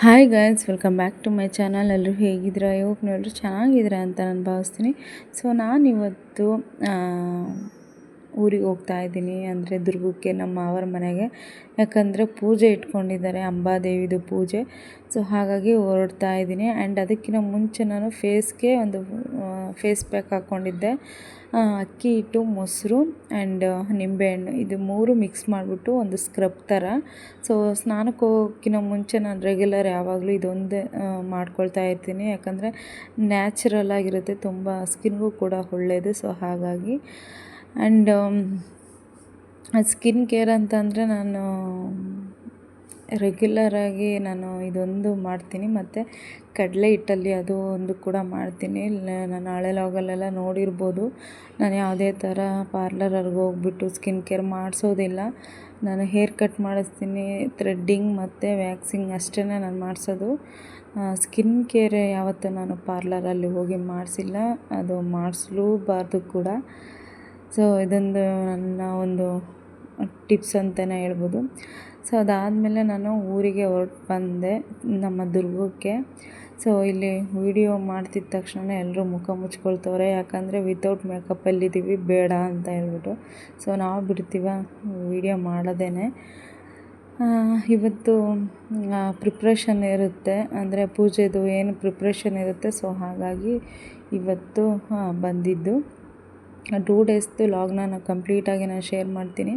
Hi guys welcome back to my channel ಎಲ್ಲರೂ ಹೇಗಿದ್ದೀರಾ? ಎಲ್ಲರೂ ಚೆನ್ನಾಗಿದ್ದೀರಾ ಅಂತ ನಾನು ಭಾವಿಸ್ತೀನಿ. ಸೊ ನಾನಿವತ್ತು ಊರಿಗೆ ಹೋಗ್ತಾ ಇದ್ದೀನಿ. ಅಂದರೆ ದುರ್ಗಕ್ಕೆ ನಮ್ಮ ಮಾವರ ಮನೆಗೆ. ಯಾಕಂದರೆ ಪೂಜೆ ಇಟ್ಕೊಂಡಿದ್ದಾರೆ ಅಂಬಾದೇವಿದು ಪೂಜೆ. ಸೊ ಹಾಗಾಗಿ ಹೊರಡ್ತಾ ಇದ್ದೀನಿ. ಆ್ಯಂಡ್ ಅದಕ್ಕಿಂತ ಮುಂಚೆ ನಾನು ಫೇಸ್ಗೆ ಒಂದು ಫೇಸ್ ಪ್ಯಾಕ್ ಹಾಕ್ಕೊಂಡಿದ್ದೆ ಅಕ್ಕಿ ಹಿಟ್ಟು, ಮೊಸರು ಆ್ಯಂಡ್ ನಿಂಬೆಹಣ್ಣು. ಇದು ಮೂರು ಮಿಕ್ಸ್ ಮಾಡಿಬಿಟ್ಟು ಒಂದು ಸ್ಕ್ರಬ್ ಥರ ಸೊ ಸ್ನಾನಕ್ಕೆ ಹೋಗೋಕ್ಕಿಂತ ಮುಂಚೆ ನಾನು ರೆಗ್ಯುಲರ್ ಯಾವಾಗಲೂ ಇದೊಂದೇ ಮಾಡ್ಕೊಳ್ತಾ ಇರ್ತೀನಿ. ಯಾಕಂದರೆ ನ್ಯಾಚುರಲ್ ಆಗಿರುತ್ತೆ, ತುಂಬ ಸ್ಕಿನ್ಗೂ ಕೂಡ ಒಳ್ಳೆಯದು ಸೊ ಹಾಗಾಗಿ. ಆ್ಯಂಡ್ ಸ್ಕಿನ್ ಕೇರ್ ಅಂತಂದರೆ ನಾನು ರೆಗ್ಯುಲರಾಗಿ ನಾನು ಇದೊಂದು ಮಾಡ್ತೀನಿ. ಮತ್ತು ಕಡಲೆ ಹಿಟ್ಟಲ್ಲಿ ಅದು ಒಂದು ಕೂಡ ಮಾಡ್ತೀನಿ. ನಾನು ಹಳೆ ಲಾಗಲ್ಲೆಲ್ಲ ನೋಡಿರ್ಬೋದು. ನಾನು ಯಾವುದೇ ಥರ ಪಾರ್ಲರ್ವರೆಗೆ ಹೋಗ್ಬಿಟ್ಟು ಸ್ಕಿನ್ ಕೇರ್ ಮಾಡಿಸೋದಿಲ್ಲ. ನಾನು ಹೇರ್ ಕಟ್ ಮಾಡಿಸ್ತೀನಿ ಥ್ರೆಡ್ಡಿಂಗ್ ಮತ್ತು ವ್ಯಾಕ್ಸಿಂಗ್ ಅಷ್ಟೇ ನಾನು ಮಾಡಿಸೋದು. ಸ್ಕಿನ್ ಕೇರ್ ಯಾವತ್ತೂ ನಾನು ಪಾರ್ಲರಲ್ಲಿ ಹೋಗಿ ಮಾಡಿಸಿಲ್ಲ. ಅದು ಮಾಡಿಸ್ಲೂಬಾರ್ದು ಕೂಡ. ಸೊ ಇದೊಂದು ನನ್ನ ಒಂದು ಟಿಪ್ಸ್ ಅಂತಲೇ ಹೇಳ್ಬೋದು. ಸೊ ಅದಾದಮೇಲೆ ನಾನು ಊರಿಗೆ ಹೊರಟು ಬಂದೆ, ನಮ್ಮ ದುರ್ಗಕ್ಕೆ. ಸೊ ಇಲ್ಲಿ ವೀಡಿಯೋ ಮಾಡ್ತಿದ್ದ ತಕ್ಷಣ ಎಲ್ಲರೂ ಮುಖ ಮುಚ್ಕೊಳ್ತವ್ರೆ. ಯಾಕಂದರೆ ವಿತೌಟ್ ಮೇಕಪ್ಪಲ್ಲಿದ್ದೀವಿ ಬೇಡ ಅಂತ ಹೇಳ್ಬಿಟ್ಟು. ಸೊ ನಾವು ಬಿಡ್ತೀವ ವೀಡಿಯೋ ಮಾಡೋದೇನೆ. ಇವತ್ತು ಪ್ರಿಪ್ರೇಷನ್ ಇರುತ್ತೆ. ಅಂದರೆ ಪೂಜೆದು ಏನು ಪ್ರಿಪ್ರೇಷನ್ ಇರುತ್ತೆ ಸೊ ಹಾಗಾಗಿ ಇವತ್ತು ಬಂದಿದ್ದು. ಟೂ ಡೇಸ್ದು ಲಾಗ್ನ ನಾನು ಕಂಪ್ಲೀಟಾಗಿ ನಾನು ಶೇರ್ ಮಾಡ್ತೀನಿ.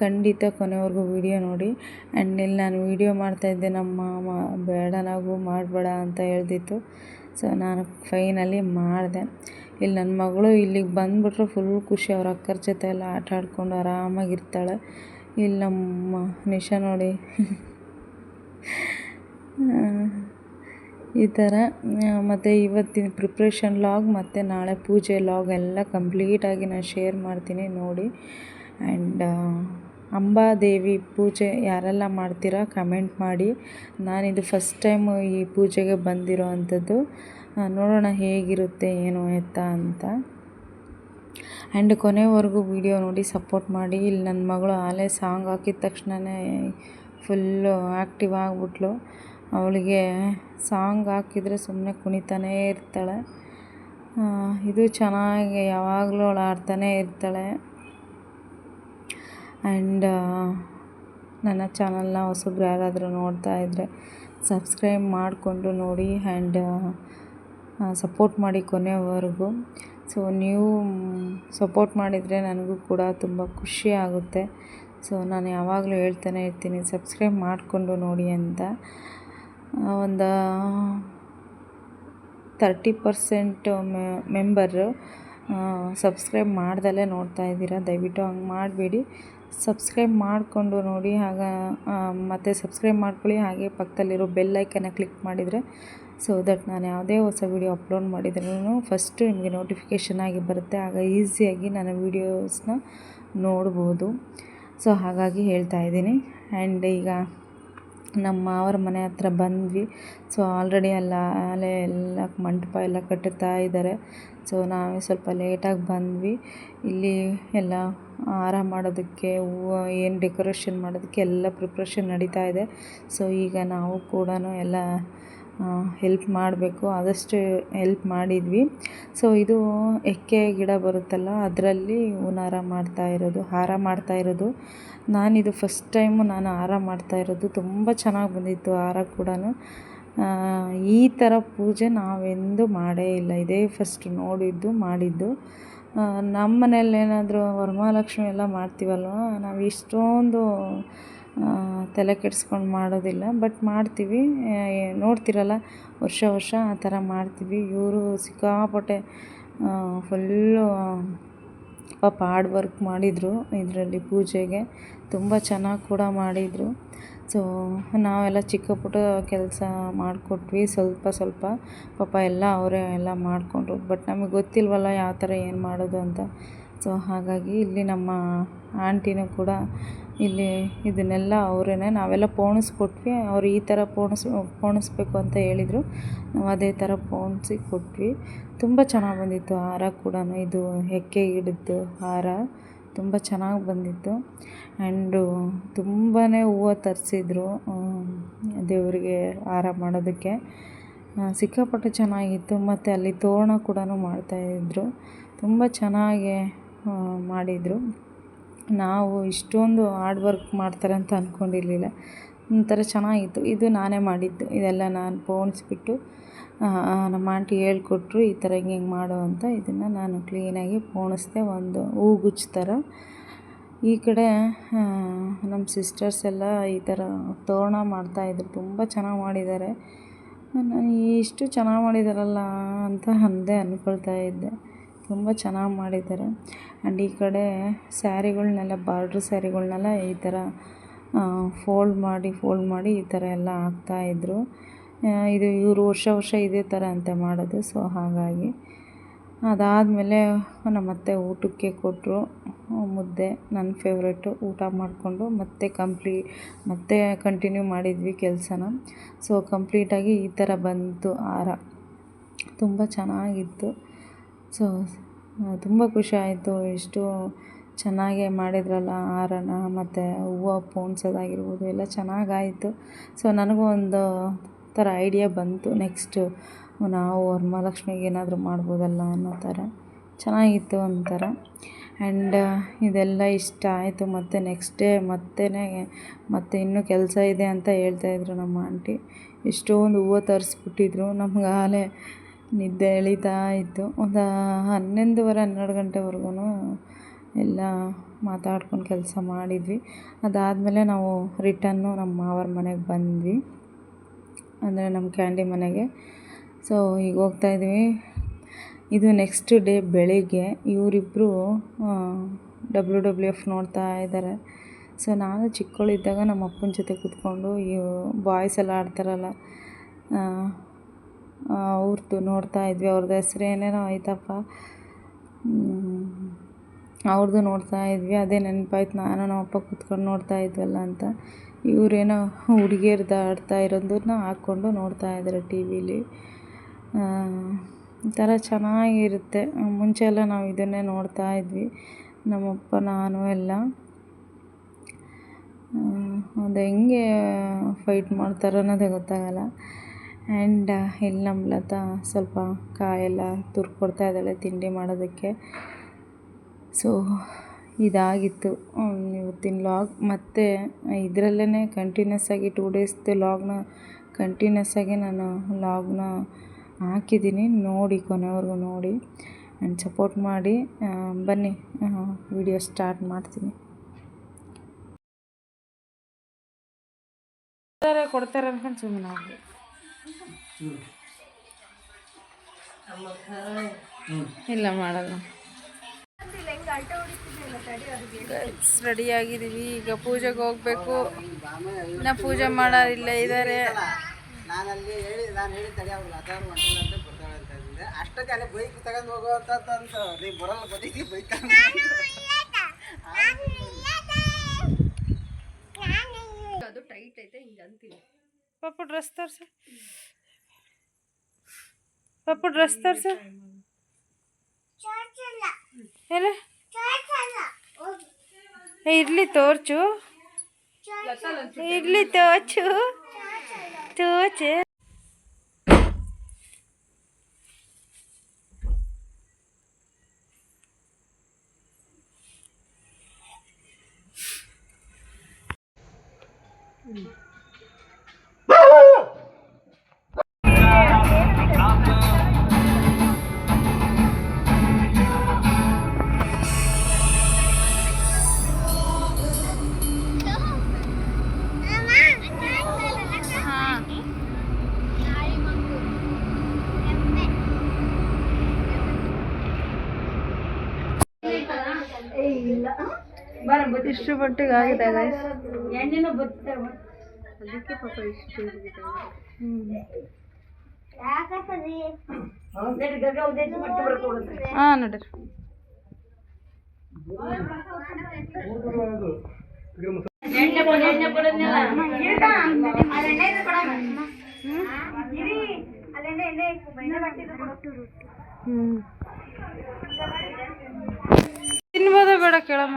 ಖಂಡಿತ ಕೊನೆವರೆಗೂ ವೀಡಿಯೋ ನೋಡಿ. ಆ್ಯಂಡ್ ಇಲ್ಲಿ ನಾನು ವೀಡಿಯೋ ಮಾಡ್ತಾಯಿದ್ದೆ ನಮ್ಮ ಮಾಮ ಬೇಡ ನಾವು ಮಾಡಬೇಡ ಅಂತ ಹೇಳ್ದಿತ್ತು. ಸೊ ನಾನು ಫೈನಲಿ ಮಾಡಿದೆ. ಇಲ್ಲಿ ನನ್ನ ಮಗಳು ಇಲ್ಲಿಗೆ ಬಂದುಬಿಟ್ರೆ ಫುಲ್ ಖುಷಿ, ಅವ್ರ ಅಕ್ಕರ ಜೊತೆ ಎಲ್ಲ ಆಟ ಆಡ್ಕೊಂಡು ಆರಾಮಾಗಿರ್ತಾಳೆ. ಇಲ್ಲಿ ನಮ್ಮ ನಿಶಾ ನೋಡಿ. ಈ ಥರ, ಮತ್ತು ಇವತ್ತಿನ ಪ್ರಿಪ್ರೇಷನ್ ಲಾಗ್ ಮತ್ತು ನಾಳೆ ಪೂಜೆ ಲಾಗ್ ಎಲ್ಲ ಕಂಪ್ಲೀಟಾಗಿ ನಾನು ಶೇರ್ ಮಾಡ್ತೀನಿ ನೋಡಿ. ಆ್ಯಂಡ್ ಅಂಬಾದೇವಿ ಪೂಜೆ ಯಾರೆಲ್ಲ ಮಾಡ್ತೀರಾ ಕಮೆಂಟ್ ಮಾಡಿ. ನಾನಿದು ಫಸ್ಟ್ ಟೈಮು ಈ ಪೂಜೆಗೆ ಬಂದಿರೋ ಅಂಥದ್ದು. ನೋಡೋಣ ಹೇಗಿರುತ್ತೆ ಏನು ಎತ್ತ ಅಂತ. ಆ್ಯಂಡ್ ಕೊನೆವರೆಗೂ ವೀಡಿಯೋ ನೋಡಿ ಸಪೋರ್ಟ್ ಮಾಡಿ. ಇಲ್ಲಿ ನನ್ನ ಮಗಳು ಆಲೆ ಸಾಂಗ್ ಹಾಕಿದ ತಕ್ಷಣವೇ ಫುಲ್ಲು ಆ್ಯಕ್ಟಿವ್ ಆಗಿಬಿಟ್ಲು. ಅವಳಿಗೆ ಸಾಂಗ್ ಹಾಕಿದರೆ ಸುಮ್ಮನೆ ಕುಣಿತಾನೇ ಇರ್ತಾಳೆ. ಇದು ಚೆನ್ನಾಗಿ ಯಾವಾಗಲೂ ಅವಳು ಆಡ್ತಾನೇ ಇರ್ತಾಳೆ. ಆ್ಯಂಡ್ ನನ್ನ ಚಾನಲ್ನ ಹೊಸಬ್ರು ಯಾರಾದರೂ ನೋಡ್ತಾ ಇದ್ದರೆ ಸಬ್ಸ್ಕ್ರೈಬ್ ಮಾಡಿಕೊಂಡು ನೋಡಿ ಆ್ಯಂಡ್ ಸಪೋರ್ಟ್ ಮಾಡಿ ಕೊನೆವರೆಗೂ. ಸೊ, ನೀವು ಸಪೋರ್ಟ್ ಮಾಡಿದರೆ ನನಗೂ ಕೂಡ ತುಂಬ ಖುಷಿ ಆಗುತ್ತೆ. ಸೊ, ನಾನು ಯಾವಾಗಲೂ ಹೇಳ್ತಾನೆ ಇರ್ತೀನಿ, ಸಬ್ಸ್ಕ್ರೈಬ್ ಮಾಡಿಕೊಂಡು ನೋಡಿ ಅಂತ. ಒಂದು ತರ್ಟಿ ಪರ್ಸೆಂಟ್ ಮೆಂಬರು ಸಬ್ಸ್ಕ್ರೈಬ್ ಮಾಡ್ದಲೇ ನೋಡ್ತಾ ಇದ್ದೀರಾ, ದಯವಿಟ್ಟು ಹಂಗೆ ಮಾಡಬೇಡಿ. ಸಬ್ಸ್ಕ್ರೈಬ್ ಮಾಡಿಕೊಂಡು ನೋಡಿ ಆಗ ಮತ್ತು ಸಬ್ಸ್ಕ್ರೈಬ್ ಮಾಡ್ಕೊಳ್ಳಿ. ಹಾಗೆ ಪಕ್ಕದಲ್ಲಿರೋ ಬೆಲ್ ಐಕನ್ನ ಕ್ಲಿಕ್ ಮಾಡಿದರೆ ಸೊ ದಟ್ ನಾನು ಯಾವುದೇ ಹೊಸ ವೀಡಿಯೋ ಅಪ್ಲೋಡ್ ಮಾಡಿದ್ರೂ ಫಸ್ಟು ನಿಮಗೆ ನೋಟಿಫಿಕೇಷನ್ ಆಗಿ ಬರುತ್ತೆ. ಆಗ ಈಸಿಯಾಗಿ ನನ್ನ ವೀಡಿಯೋಸ್ನ ನೋಡ್ಬೋದು. ಸೊ ಹಾಗಾಗಿ ಹೇಳ್ತಾ ಇದ್ದೀನಿ. ಆ್ಯಂಡ್ ಈಗ ನಮ್ಮ ಮಾವರ ಮನೆ ಹತ್ರ ಬಂದ್ವಿ. ಸೊ ಆಲ್ರೆಡಿ ಎಲ್ಲ ಅಲ್ಲೇ ಎಲ್ಲ ಮಂಟಪ ಎಲ್ಲ ಕಟ್ಟುತ್ತಾ ಇದ್ದಾರೆ. ಸೊ ನಾವೇ ಸ್ವಲ್ಪ ಲೇಟಾಗಿ ಬಂದ್ವಿ. ಇಲ್ಲಿ ಎಲ್ಲ ಹಾರ ಮಾಡೋದಕ್ಕೆ, ಹೂವು ಏನು ಡೆಕೋರೇಷನ್ ಮಾಡೋದಕ್ಕೆ ಎಲ್ಲ ಪ್ರಿಪ್ರೇಷನ್ ನಡೀತಾ ಇದೆ. ಸೊ ಈಗ ನಾವು ಕೂಡ ಎಲ್ಲ ಹೆಲ್ಪ್ ಮಾಡಬೇಕು. ಆದಷ್ಟು ಹೆಲ್ಪ್ ಮಾಡಿದ್ವಿ. ಸೊ ಇದು ಎಕ್ಕೆ ಗಿಡ ಬರುತ್ತಲ್ಲ, ಅದರಲ್ಲಿ ಹೂನಾರ ಮಾಡ್ತಾ ಇರೋದು, ಹಾರ ಮಾಡ್ತಾ ಇರೋದು. ನಾನಿದು ಫಸ್ಟ್ ಟೈಮು ನಾನು ಹಾರ ಮಾಡ್ತಾ ಇರೋದು. ತುಂಬ ಚೆನ್ನಾಗಿ ಬಂದಿತ್ತು ಹಾರ ಕೂಡ ಈ ಥರ ಪೂಜೆ ನಾವೆಂದೂ ಮಾಡೇ ಇಲ್ಲ. ಇದೇ ಫಸ್ಟ್ ನೋಡಿದ್ದು, ಮಾಡಿದ್ದು. ನಮ್ಮ ಮನೇಲಿ ಏನಾದರೂ ವರಮಹಾಲಕ್ಷ್ಮಿ ಎಲ್ಲ ಮಾಡ್ತೀವಲ್ವ? ನಾವು ಇಷ್ಟೊಂದು ತಲೆ ಕೆಡಿಸ್ಕೊಂಡು ಮಾಡೋದಿಲ್ಲ. ಬಟ್ ಮಾಡ್ತೀವಿ. ನೋಡ್ತಿರಲ್ಲ, ವರ್ಷ ವರ್ಷ ಆ ಥರ ಮಾಡ್ತೀವಿ. ಇವರು ಸಿಕ್ಕಾಪಟ್ಟೆ ಫುಲ್ಲು ಪಾಪ ಹಾರ್ಡ್ ವರ್ಕ್ ಮಾಡಿದರು ಇದರಲ್ಲಿ ಪೂಜೆಗೆ. ತುಂಬ ಚೆನ್ನಾಗಿ ಕೂಡ ಮಾಡಿದರು. ಸೊ, ನಾವೆಲ್ಲ ಚಿಕ್ಕ ಪುಟ್ಟ ಕೆಲಸ ಮಾಡಿಕೊಟ್ವಿ. ಸ್ವಲ್ಪ ಸ್ವಲ್ಪ ಪಾಪ ಎಲ್ಲ ಅವರೇ ಎಲ್ಲ ಮಾಡಿಕೊಂಡ್ರು. ಬಟ್ ನಮಗೆ ಗೊತ್ತಿಲ್ವಲ್ಲ ಯಾವ ಥರ ಏನು ಮಾಡೋದು ಅಂತ. ಸೊ, ಹಾಗಾಗಿ ಇಲ್ಲಿ ನಮ್ಮ ಆಂಟಿನೂ ಕೂಡ ಇಲ್ಲಿ ಇದನ್ನೆಲ್ಲ ಅವರೇ ನಾವೆಲ್ಲ ಪೋಣಿಸ್ಕೊಟ್ವಿ. ಅವರು ಈ ಥರ ಪೋಣಿಸ್, ಪೋಣಿಸ್ಬೇಕು ಅಂತ ಹೇಳಿದರು. ನಾವು ಅದೇ ಥರ ಪೋಣಿಸಿ ಕೊಟ್ವಿ. ತುಂಬ ಚೆನ್ನಾಗಿ ಬಂದಿತ್ತು ಹಾರ ಕೂಡ ಇದು ಹೆಕ್ಕೆ ಗಿಡದ್ದು ಹಾರ ತುಂಬ ಚೆನ್ನಾಗಿ ಬಂದಿತ್ತು. ಆ್ಯಂಡು ತುಂಬಾ ಹೂವು ತರಿಸಿದ್ರು ದೇವರಿಗೆ ಹಾರ ಮಾಡೋದಕ್ಕೆ. ಸಿಕ್ಕಾಪಟ್ಟೆ ಚೆನ್ನಾಗಿತ್ತು, ಮತ್ತು ಅಲ್ಲಿ ತೋರಣ ಕೂಡ ಮಾಡ್ತಾಯಿದ್ರು ತುಂಬ ಚೆನ್ನಾಗಿ ಮಾಡಿದರು. ನಾವು ಇಷ್ಟೊಂದು ಹಾರ್ಡ್ ವರ್ಕ್ ಮಾಡ್ತಾರೆ ಅಂತ ಅಂದ್ಕೊಂಡಿರಲಿಲ್ಲ ಒಂಥರ ಚೆನ್ನಾಗಿತ್ತು. ಇದು ನಾನೇ ಮಾಡಿದ್ದು. ಇದೆಲ್ಲ ನಾನು ಪೋಣಿಸ್ಬಿಟ್ಟು ನಮ್ಮ ಆಂಟಿ ಹೇಳ್ಕೊಟ್ರು ಈ ಥರ ಹಿಂಗೆ ಹಿಂಗೆ ಮಾಡು ಅಂತ. ಇದನ್ನು ನಾನು ಕ್ಲೀನಾಗಿ ಪೋಣಿಸ್ದೆ ಒಂದು ಹೂಗುಚ್ಚ ಥರ. ಈ ಕಡೆ ನಮ್ಮ ಸಿಸ್ಟರ್ಸ್ ಎಲ್ಲ ಈ ಥರ ತೋರಣ ಮಾಡ್ತಾಯಿದ್ರು ತುಂಬ ಚೆನ್ನಾಗಿ ಮಾಡಿದ್ದಾರೆ. ನಾನು ಇಷ್ಟು ಚೆನ್ನಾಗಿ ಮಾಡಿದಾರಲ್ಲ ಅಂತ ಅಂದೇ ಅಂದ್ಕೊಳ್ತಾ ಇದ್ದೆ. ತುಂಬ ಚೆನ್ನಾಗಿ ಮಾಡಿದ್ದಾರೆ. ಆ್ಯಂಡ್ ಈ ಕಡೆ ಸ್ಯಾರಿಗಳನ್ನೆಲ್ಲ ಬಾರ್ಡ್ರ್ ಸ್ಯಾರಿಗಳನ್ನೆಲ್ಲ ಈ ಥರ ಫೋಲ್ಡ್ ಮಾಡಿ ಫೋಲ್ಡ್ ಮಾಡಿ ಈ ಥರ ಎಲ್ಲ ಹಾಕ್ತಾಯಿದ್ರು ಇದು ಇವರು ವರ್ಷ ವರ್ಷ ಇದೇ ಥರ ಅಂತ ಮಾಡೋದು, ಸೊ ಹಾಗಾಗಿ. ಅದಾದಮೇಲೆ ನಮ್ಮ ಅತ್ತೆ ಊಟಕ್ಕೆ ಕೊಟ್ಟರು, ಮುದ್ದೆ, ನನ್ನ ಫೇವ್ರೇಟು ಊಟ ಮಾಡಿಕೊಂಡು ಮತ್ತೆ ಕಂಪ್ಲೀ ಮತ್ತೆ ಕಂಟಿನ್ಯೂ ಮಾಡಿದ್ವಿ ಕೆಲಸನ. ಸೊ ಕಂಪ್ಲೀಟಾಗಿ ಈ ಥರ ಬಂತು ಹಾರ ತುಂಬ ಚೆನ್ನಾಗಿತ್ತು. ಸೊ ತುಂಬ ಖುಷಿ ಆಯಿತು ಎಷ್ಟು ಚೆನ್ನಾಗೇ ಮಾಡಿದ್ರಲ್ಲ ಹಾರನ ಮತ್ತು ಹೂವು ಪೋಣಿಸೋದಾಗಿರ್ಬೋದು ಎಲ್ಲ ಚೆನ್ನಾಗಾಯಿತು. ಸೊ ನನಗೂ ಒಂದು ಥರ ಐಡಿಯಾ ಬಂತು. ನೆಕ್ಸ್ಟು ನಾವು ವರಮಹಾಲಕ್ಷ್ಮಿಗೆ ಏನಾದರೂ ಮಾಡ್ಬೋದಲ್ಲ ಅನ್ನೋ ಥರ. ಚೆನ್ನಾಗಿತ್ತು ಒಂಥರ. ಆ್ಯಂಡ್ ಇದೆಲ್ಲ ಇಷ್ಟ ಆಯಿತು. ಮತ್ತು ನೆಕ್ಸ್ಟ್ ಡೇ ಮತ್ತೆ ಮತ್ತೆ ಇನ್ನೂ ಕೆಲಸ ಇದೆ ಅಂತ ಹೇಳ್ತಾಯಿದ್ರು ನಮ್ಮ ಆಂಟಿ ಎಷ್ಟೊಂದು ಹೂವು ತರಿಸ್ಬಿಟ್ಟಿದ್ರು. ನಮ್ಗೆ ಆಗಲೇ ನಿದ್ದೆ ಎಳೀತಾ ಇತ್ತು. ಒಂದು ಹನ್ನೊಂದುವರೆ, ಹನ್ನೆರಡು ಗಂಟೆವರೆಗೂ ಎಲ್ಲ ಮಾತಾಡ್ಕೊಂಡು ಕೆಲಸ ಮಾಡಿದ್ವಿ. ಅದಾದಮೇಲೆ ನಾವು ರಿಟನ್ನು ನಮ್ಮ ಮಾವರ ಮನೆಗೆ ಬಂದ್ವಿ. ಅಂದರೆ ನಮ್ಮ ಕ್ಯಾಂಡಿ ಮನೆಗೆ. ಸೊ ಈಗ ಹೋಗ್ತಾ ಇದ್ದೀವಿ ಇದು ನೆಕ್ಸ್ಟ್ ಡೇ ಬೆಳಿಗ್ಗೆ ಇವರಿಬ್ಬರು ಡಬ್ಲ್ಯೂ ಡಬ್ಲ್ಯೂ ಎಫ್ ನೋಡ್ತಾ ಇದ್ದಾರೆ ಸೊ ನಾನು ಚಿಕ್ಕವಳಿದ್ದಾಗ ನಮ್ಮ ಅಪ್ಪನ ಜೊತೆ ಕೂತ್ಕೊಂಡು ಇವು ಬಾಯ್ಸ್ ಎಲ್ಲ ಆಡ್ತಾರಲ್ಲ ಅವ್ರದ್ದು ನೋಡ್ತಾ ಇದ್ವಿ. ಅವ್ರದ್ದು ಹೆಸ್ರು ಏನೇನೋ ಐತಪ್ಪ. ಅವ್ರದ್ದು ನೋಡ್ತಾ ಇದ್ವಿ. ಅದೇ ನೆನಪಾಯ್ತು. ನಾನು ನಮ್ಮ ಅಪ್ಪ ಕೂತ್ಕೊಂಡು ನೋಡ್ತಾ ಇದ್ವಲ್ಲ ಅಂತ. ಇವರೇನೋ ಹುಡುಗಿಯರ್ದು ಆಡ್ತಾ ಇರೋದನ್ನ ಹಾಕ್ಕೊಂಡು ನೋಡ್ತಾ ಇದ್ದಾರೆ ಟಿ ವಿಲಿ. ಒಂಥರ ಚೆನ್ನಾಗಿರುತ್ತೆ. ಮುಂಚೆ ಎಲ್ಲ ನಾವು ಇದನ್ನೇ ನೋಡ್ತಾ ಇದ್ವಿ. ನಮ್ಮಪ್ಪ, ನಾನು ಎಲ್ಲ. ಅದು ಹೆಂಗೆ ಫೈಟ್ ಮಾಡ್ತಾರೆ ಅನ್ನೋದೇ ಗೊತ್ತಾಗಲ್ಲ. ಆ್ಯಂಡ್ ಇಲ್ಲಿ ನಮ್ಮ ಲತಾ ಸ್ವಲ್ಪ ಕಾಯೆಲ್ಲ ತುರ್ಕೊಡ್ತಾ ಇದ್ದಾಳೆ ತಿಂಡಿ ಮಾಡೋದಕ್ಕೆ. ಸೊ ಇದಾಗಿತ್ತು. ಇವತ್ತಿನ ಲಾಗ್ ಮತ್ತು ಇದರಲ್ಲೇ ಕಂಟಿನ್ಯೂಸ್ ಆಗಿ ಟೂ ಡೇಸ್ದು ಲಾಗ್ನ ಕಂಟಿನ್ಯೂಸ್ ಆಗಿ ನಾನು ಲಾಗ್ನ ಹಾಕಿದ್ದೀನಿ. ನೋಡಿ ಕೊನೆವರೆಗೂ ನೋಡಿ. ಆ್ಯಂಡ್ ಸಪೋರ್ಟ್ ಮಾಡಿ. ಬನ್ನಿ. ವಿಡಿಯೋ ಸ್ಟಾರ್ಟ್ ಮಾಡ್ತೀನಿ. ಕೊಡ್ತಾರೆ ಅನ್ಕೊಂಡು ಸುಮ್ಮನೆ ಇಲ್ಲ ಮಾಡಲ್ಲ. ರೆಡಿ ಆಗಿದ್ದೀವಿ ಈಗ ಪೂಜೆಗೆ ಹೋಗ್ಬೇಕು. ನಾ ಪೂಜೆ ಮಾಡೋರಿಲ್ಲ ಇದ್ದಾರೆ. ಅಲ್ಲಿ ಹೇಳಿ ನಾನು ಹೇಳಿ ತಡಿ ಅವ್ರು ಅದಾರು ಹೊಂಟಲ್ಲ ಅಂತ ಬರ್ತಾಳೆ ಅಂತ ಇದ್ದೆ ಅಷ್ಟಕ್ಕೆ ಅಲ್ಲಿ ಬೈಕ್ ತಗೊಂಡು ಹೋಗೋ ಅಂತ ನೀ ಬರಲ್ಲ ಬದಿಗೆ ಬೈಕ್ ಅದು ಟೈಟ್ ಐತೆ ಹಿಂಗೆ ಅಂತೀನಿ. ಪಪ್ಪು ಡ್ರೆಸ್ ತರ್ಸ. ಪಪ್ಪು ಡ್ರೆಸ್ ತರ್ಸ. ಎಲ್ಲ? ಇರ್ಲಿ ತೋರ್ಚು. ಇರಲಿ ತೋಚು ತೋಚು ಇಷ್ಟು ಮಟ್ಟಿಗೆ ಆಗಿದೆ ಗೈಸ್ ಅದಕ್ಕೆ ಪಾಪ ಇಷ್ಟು ಹಾಂ ನೋಡ್ರಿ. ತಿನ್ಬೋದ ಬೇಡ ಕೇಳಮ್ಮ.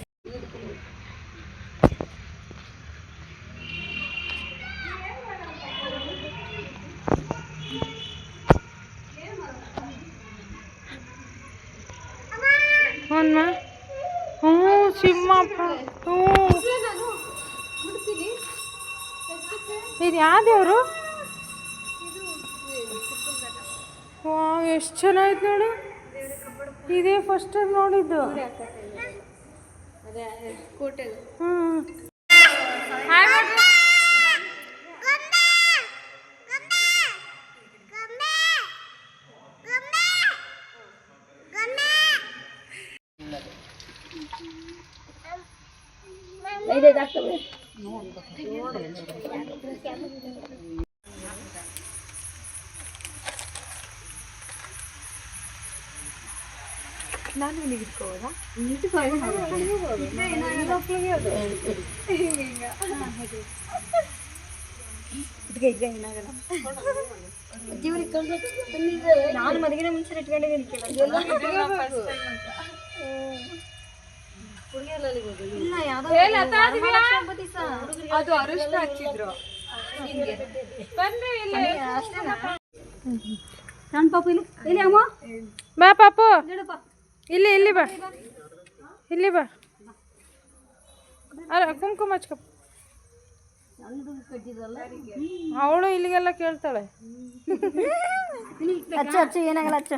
ಹ್ಞೂ ಹ್ಞೂ ಸಿಂಹಪ್ಪ. ಹ್ಞೂ. ಇದು ಯಾವ ದೇವರು? ಎಷ್ಟು ಚೆನ್ನಾಗಿತ್ತು ನೋಡು. ಇದೇ ಫಸ್ಟ್ ಟೈಮ್ ನೋಡಿದ್ದು. ಅದೇ ಕೋಟೆ ಏನಾಗಲ್ಲ ನಾನು ಮದುವೆ ಮುಂಚೆ ಇಟ್ಕೊಂಡಿದ್ದೀನಿ ಅದು ಅರಿಶಿನ ಹಚ್ಚಿದ್ರು ನನ್ನ ಪಾಪ ಇಲ್ಲಿ ಇಲ್ಲಿ ಅಮ್ಮ ಬಾ ಪಾಪು ಇಲ್ಲಿ ಇಲ್ಲಿ ಬಾ ಇಲ್ಲಿ ಬಾ ಅಲ್ಲ ಕುಂಕುಮ ಹಚ್ಕೊ ಅವಳು ಇಲ್ಲಿಗೆಲ್ಲ ಕೇಳ್ತಾಳೆ ಅಚ್ಚು ಅಚ್ಚು ಏನಾಗಲ್ಲ ಹಚ್ಚು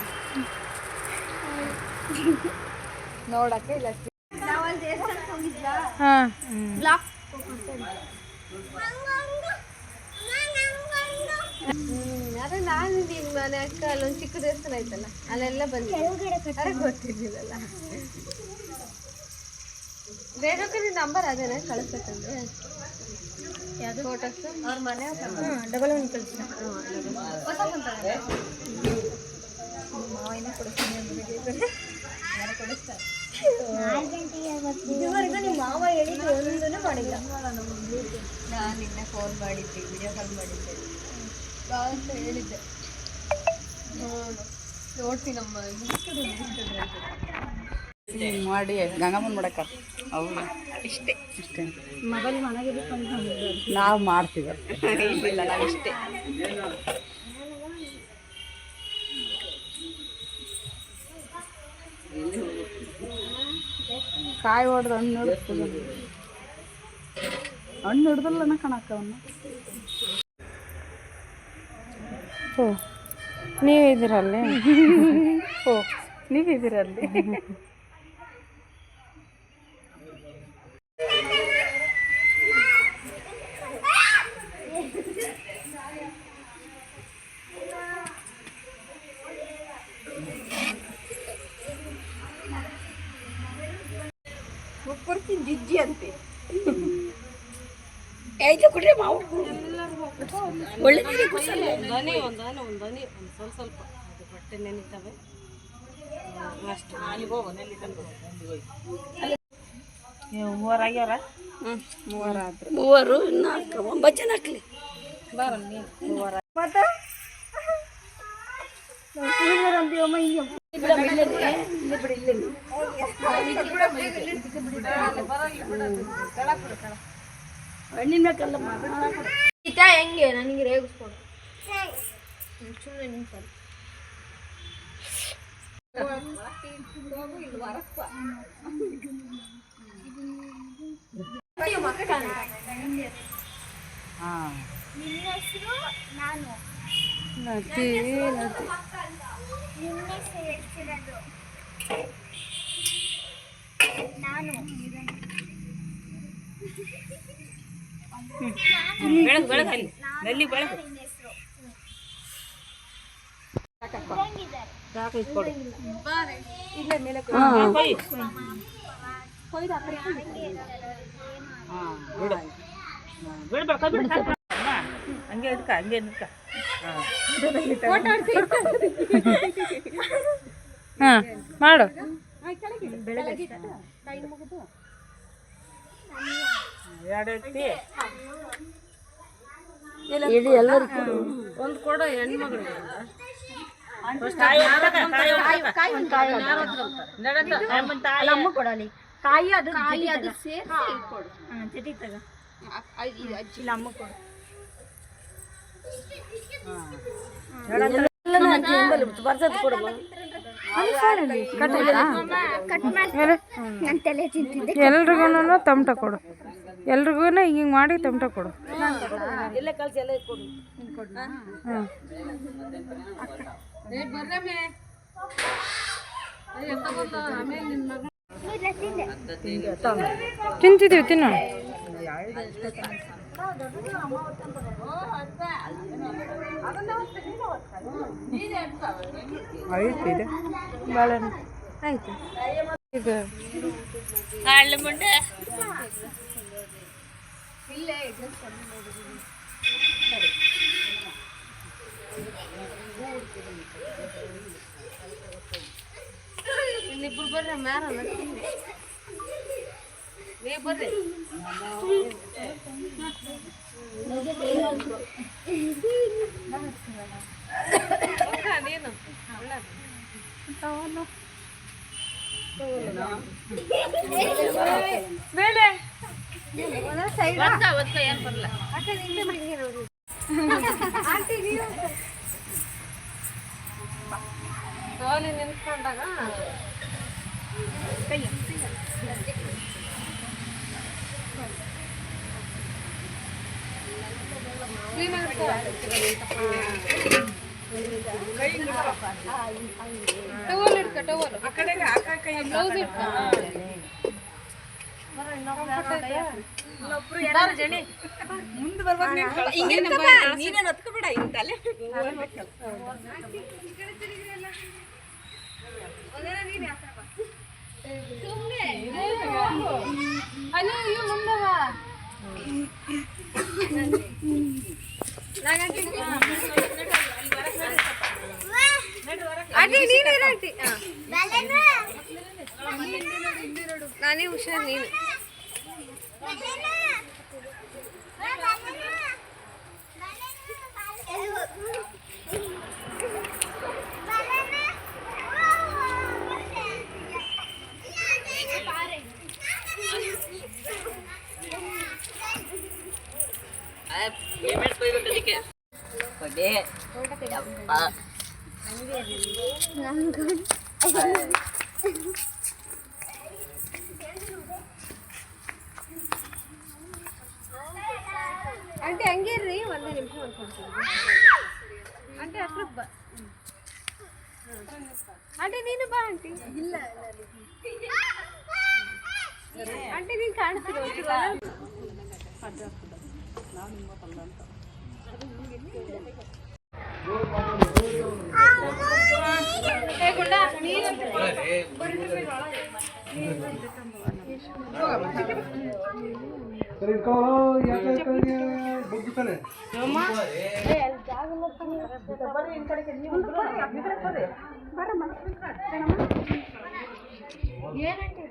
ನೋಡಕ್ಕೆ ಇಲ್ಲ. ಅದೇ ನಾನು ನಿನ್ ಮನೆ ಅಕ್ಕ ಅಲ್ಲೊಂದು ಚಿಕ್ಕ ದೇವಸ್ಥಾನ ಐತಲ್ಲ ಅಲ್ಲೆಲ್ಲ ಬಂದಿದ್ದೆ. ಅರೆ ಗೊತ್ತಿರ್ಲಿಲ್ಲಲ್ಲ ರೇಣುಕ ನಿನ್ ನಂಬರ್ ಅದೇನೆ ಕಳಿಸ್ಬೇಕಂದ್ರೆ ಫೋಟೋಸ್ ಅವ್ರ ಮನೆ ಡಬಲ್ ಒನ್ ಕಳಿಸ. ಹೊಸ ಬಂತಾರೆ ಮಾವಿನ ಕೊಡಿಸ್ತೀನಿ ಅಂದ್ರೆ ಇದುವರೆಗೂ ನಿಮ್ಮ ಮಾವ ಹೇಳಿದ್ದು ಒಂದೂ ಮಾಡಿಲ್ಲ. ನಾನು ನಿನ್ನೆ ಫೋನ್ ಮಾಡಿದ್ದೆ ವಿಡಿಯೋ ಕಾಲ್ ಮಾಡಿದ್ದೆ. ಬಾ ಅಂತ ಹೇಳಿದ್ದೆ. ನೋಡು ನೋಡ್ತೀನಿ ನಮ್ಮ ಮಾಡಿ ಗಂಗಮ್ಮನ ಮಾಡಕ್ಕ. ಹೌದು? ಇಷ್ಟೇ. ಇಷ್ಟೇ. ಮೊಬೈಲ್ ಮನೆಗೆ ನಾವು ಮಾಡ್ತೀವಿ. ಇಲ್ಲ ನಾವು ಇಷ್ಟೇ. ಕಾಯಿ ಹೊಡೆದು ಹಣ್ಣು ಹಿಡಿಸ್ತದೆ ಹಣ್ಣು ಹಿಡ್ದಲ್ಲನ ಕಣಕ್ಕ ಅವನ್ನ ಓ ನೀವಿದ್ದೀರಲ್ಲಿ ಓ ನೀವಿದ್ದೀರಲ್ಲಿ ಜಿಜ್ಜಿ ಅಂತೆ ಐದು ಕೊಡ್ರಿ ಮಾವು ಒಳ್ಳೆ ದನಿ ಒಂದು ಸ್ವಲ್ಪ ಸ್ವಲ್ಪ. ಅದು ಬಟ್ಟೆ ನೆನಿತವೆ. ಅಷ್ಟು. ಅಲ್ಲಿಗೆ ಹೋಗು ನೆಲ್ಲಿ ತಂದು ಮೂವರು ಮೂವರ ಆದ್ರೆ ಮೂವರು ನಾಲ್ಕು. ಒಂಬತ್ತು ಜನ ಹಾಕ್ಲಿ ಬಾರ ನೀನು. ಮೂವರ ಹಣ್ಣಿನ ಬೇಕಲ್ಲ ಇತಾ ಹೆಂಗೆ? ನನಗೆ ರೇಗಿಸ್ಕೊಡು. ಸುಮ್ಮನೆ ನಿಂತಲ್ಲ ಹಾಂ ನಿನ್ನ ಹೆಸರು ನಾನು ನದಿ ನದಿ ನಿನ್ನ ಹೆಸರು ಹೇಳ್ತಿರೋದು ನಾನು. ಬೆಳಗ್ಗೆ ಬೆಳಗ್ಗೆ ಅಲ್ಲಿ. ನಲ್ಲಿ ಬೆಳಗ್ಗೆ ಹಂಗೆ ಇದ್ಕ ಹಂಗೆ ನಿಂತ್ಕ ಹಾಂ ಮಾಡು ಎರಡು ಎಲ್ಲರಿಗೂ ಒಂದು ಕೊಡ ಹೆಣ್ಮಗಳು ಕಾಯಿ ಅದು ಕಾಯಿ ಅದು ಸೇರಿಸಿ ಕೊಡು. ಜೊತೆ ತಗ. ಅಜ್ಜಿ. ಅಮ್ಮ ಕೊಡು. ಬರ್ತದ ಕೊಡು ಕಟ್ ಮಾಡಿ ನನ್ನ ತಲೆ ತಿಂತಿದ್ದೆ ಎಲ್ರಿಗೂ ತಮಟ ಕೊಡು ಎಲ್ರಿಗೂ ಹಿಂಗೆ ಮಾಡಿ ತಮಟ ಕೊಡು ಕಳ್ಸಿ ಎಲ್ಲ ಕೊಡು ಹಾಂ ಇಲ್ಲ ತಿಂದೆ ತಿಂತಿದ್ದೀವಿ ತಿನ್ನು ಆಯ್ತು. ಇದೆ. ಬಾಳೆಹಣ್ಣು ಆಯ್ತು ಈಗ ಇನ್ನಿಬ್ರು ಬರ್ರಿ ಮ್ಯಾರ ನೀ ಬರ್ರಿ. ನೀನು? ಒದ್ಕ, ಏನ್ ಬರಲ್ಲ ನಿಂತ್ಕೊಂಡಾಗ ಟವಲ್ ಇಡ್ಕ ಟವಲ್ ಆ ಕಡೆಗೆ ಮುಂದೆ ಅಯ್ಯೋ ಮುಂದೆ ಬಾ ಅಡ್ಡಿ ನೀನು ಇರಟ್ಟಿ ನಾನೇ ಹುಷಾರ್ ನೀನು ಆಂಟಿ ಹಂಗೆ ಇರ್ರಿ ಒಂದೇ ನಿಮಿಷ ಮಾಡ್ಕೊಡ್ತೀನಿ ಆಂಟಿ ಹತ್ರ ಬಾ ಆಂಟಿ ನೀನು ಬಾ ಆಂಟಿ ಇಲ್ಲ ಆಂಟಿ ನೀನು ಸರಿ ಇಟ್ಕೊಳ್ಳೋ ಯಾಕೆ ಕಡೆಗೆ ಬಗ್ಗಿತಾನೆ ಏನಂತ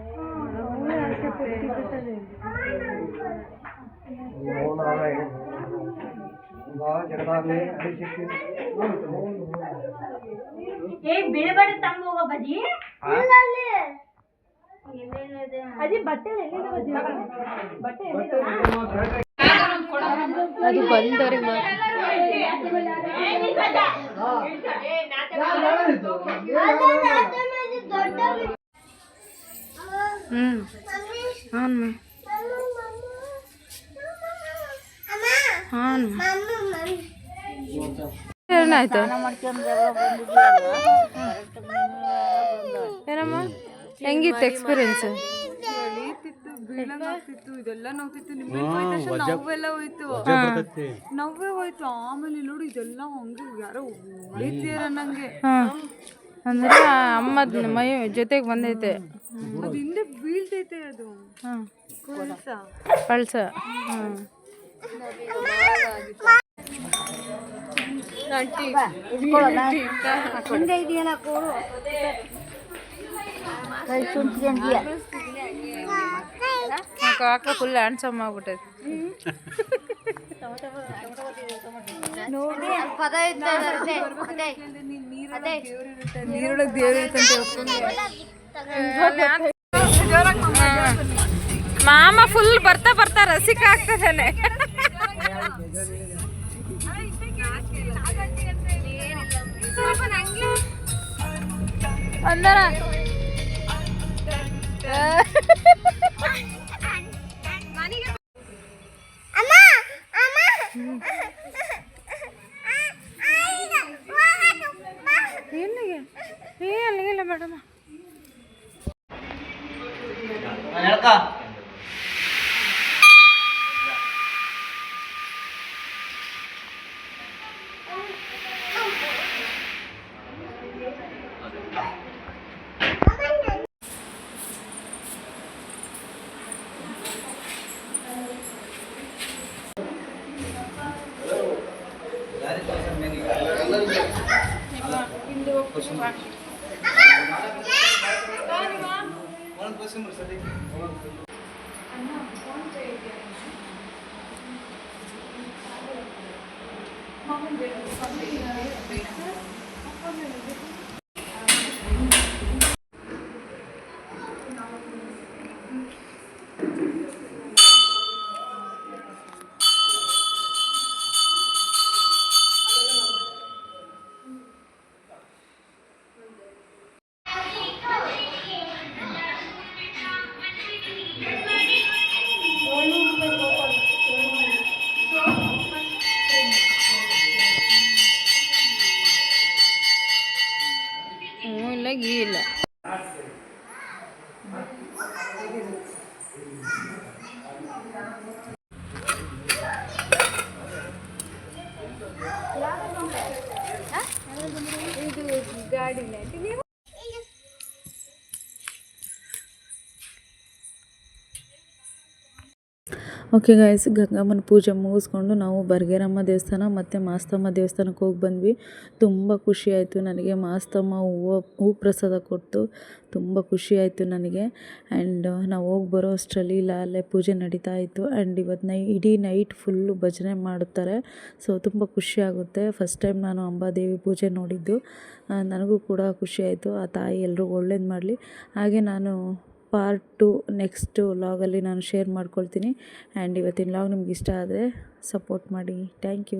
ಒಂಚೂರು ಏ ಗುಂಡ ನೀನು ಏ ಬೀಳ್ಬೇಡ ತಂದು ಹೋಗೋ ಬಜ್ಜಿ ಅಜ್ಜಿ ಬಟ್ಟೆ ಎಲ್ಲಿದೆ ಬಜ್ಜಿ ಬಟ್ಟೆ ಅದು ಬಂದವ್ರಿಗೆ ಮಾತ್ರ ಹ್ಞೂ ಹಾಂ ಹಾಂ ಏನಾಯ್ತು ಏನಮ್ಮ? ಹೆಂಗಿತ್ತು ಎಕ್ಸ್ಪೀರಿಯನ್ಸ್ ಇದೆಲ್ಲ ನೋವ್ತಿತ್ತು. ನಿಮಗೆ ನೋವೆಲ್ಲ ಹೋಯ್ತು. ನೋವೇ ಹೋಯ್ತು. ಆಮೇಲೆ ನೋಡಿ ಇದೆಲ್ಲ ಹಂಗೆ ಯಾರೋ ಹೊಡಿತೀರ ನಂಗೆ. ಹಾಂ ಅಂದ್ರೆ ಅಮ್ಮದ ಮೈ ಜೊತೆಗೆ ಬಂದೈತೆ. ಅದು ಹಿಂದೆ ಬೀಳ್ತೈತೆ ಅದು. ಹಾಂ ಕುಲ್ಸ ಕಳ್ಸ ಹಾಂ ಅಕ್ಕ ಫುಲ್ ಹ್ಯಾಂಡ್ಸಮ್ ಆಗ್ಬಿಟ್ಟೈತೆ. ಪದ ಇರ್ತದೆ ಅದೇ ನೀರೊಳಗೆ ದೇವ್ರ ಇರ್ತಂತೆ ಮಾಮ ಫುಲ್ ಬರ್ತಾ ಬರ್ತಾ ರಸಿಕ ಆಗ್ತದಾನೆ ಅಂದರ ಎಲ್ಲಿಗೆ ಏ ಅಲ್ಲಿಗಿಲ್ಲ ಮೇಡಮ್ ಹ್ಞೂ ಯಾವ ಗಾಡಿ ಇಲ್ಲ ನೀವು ಓಕೆ ಗಾಯ್ಸ್ ಗಂಗಮ್ಮನ ಪೂಜೆ ಮುಗಿಸ್ಕೊಂಡು ನಾವು ಬರ್ಗೇರಮ್ಮ ದೇವಸ್ಥಾನ ಮತ್ತು ಮಾಸ್ತಮ್ಮ ದೇವಸ್ಥಾನಕ್ಕೆ ಹೋಗಿ ಬಂದ್ವಿ. ತುಂಬ ಖುಷಿ ಆಯಿತು ನನಗೆ. ಮಾಸ್ತಮ್ಮ ಹೂವು, ಹೂ ಪ್ರಸಾದ ಕೊಟ್ಟು ತುಂಬ ಖುಷಿ ಆಯಿತು ನನಗೆ. ಆ್ಯಂಡ್ ನಾವು ಹೋಗಿ ಬರೋ ಅಷ್ಟರಲ್ಲಿ ಇಲ್ಲ, ಅಲ್ಲೇ ಪೂಜೆ ನಡೀತಾ ಇತ್ತು. ಆ್ಯಂಡ್ ಇವತ್ತು ನೈ, ಇಡೀ ನೈಟ್ ಫುಲ್ಲು ಭಜನೆ ಮಾಡುತ್ತಾರೆ ಸೊ ತುಂಬ ಖುಷಿ ಆಗುತ್ತೆ. ಫಸ್ಟ್ ಟೈಮ್ ನಾನು ಅಂಬಾದೇವಿ ಪೂಜೆ ನೋಡಿದ್ದು. ನನಗೂ ಕೂಡ ಖುಷಿ ಆಯಿತು. ಆ ತಾಯಿ ಎಲ್ರಿಗೂ ಒಳ್ಳೇದು ಮಾಡಲಿ. ಹಾಗೆ ನಾನು ಪಾರ್ಟ್ ಟು ನೆಕ್ಸ್ಟ್ ಲಾಗಲ್ಲಿ ನಾನು ಶೇರ್ ಮಾಡ್ಕೊಳ್ತೀನಿ. ಆ್ಯಂಡ್ ಇವತ್ತಿನ ಲಾಗ್ ನಿಮ್ಗೆ ಇಷ್ಟ ಆದರೆ ಸಪೋರ್ಟ್ ಮಾಡಿ. Thank you